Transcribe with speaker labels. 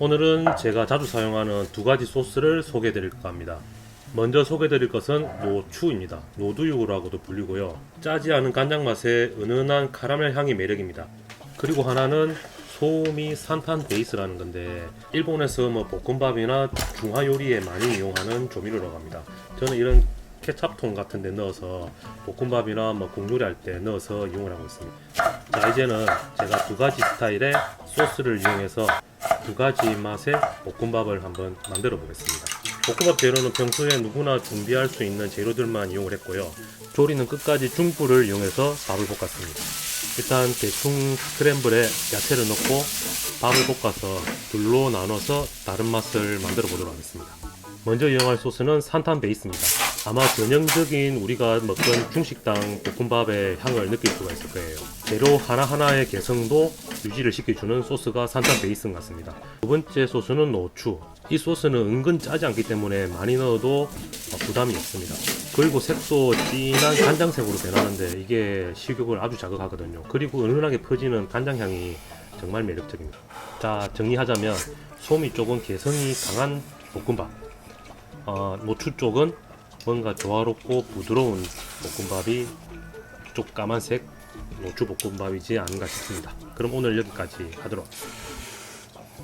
Speaker 1: 오늘은 제가 자주 사용하는 두 가지 소스를 소개해 드릴까 합니다. 먼저 소개해 드릴 것은 노추입니다. 노두육이라고도 불리고요. 짜지 않은 간장 맛에 은은한 카라멜 향이 매력입니다. 그리고 하나는 소미 산탄 베이스라는 건데 일본에서 뭐 볶음밥이나 중화 요리에 많이 이용하는 조미료라고 합니다. 저는 이런 케찹통 같은 데 넣어서 볶음밥이나 뭐 국요리 할때 넣어서 이용을 하고 있습니다. 자 이제는 제가 두 가지 스타일의 소스를 이용해서 두 가지 맛의 볶음밥을 한번 만들어 보겠습니다. 볶음밥 재료는 평소에 누구나 준비할 수 있는 재료들만 이용을 했고요. 조리는 끝까지 중불을 이용해서 밥을 볶았습니다. 일단 대충 스크램블에 야채를 넣고 밥을 볶아서 둘로 나눠서 다른 맛을 만들어 보도록 하겠습니다. 먼저 이용할 소스는 산탄 베이스입니다. 아마 전형적인 우리가 먹던 중식당 볶음밥의 향을 느낄 수가 있을 거예요. 재료 하나하나의 개성도 유지를 시켜주는 소스가 베이스인 것 같습니다. 두 번째 소스는 노추. 이 소스는 은근 짜지 않기 때문에 많이 넣어도 어, 부담이 없습니다. 그리고 색도 진한 간장색으로 변하는데 이게 식욕을 아주 자극하거든요. 그리고 은은하게 퍼지는 간장향이 정말 매력적입니다. 자 정리하자면 소미 쪽은 개성이 강한 볶음밥 어, 노추 쪽은 뭔가 조화롭고 부드러운 볶음밥이 쪽 까만색 노추 볶음밥이지 않은가 싶습니다. 그럼 오늘 여기까지 하도록.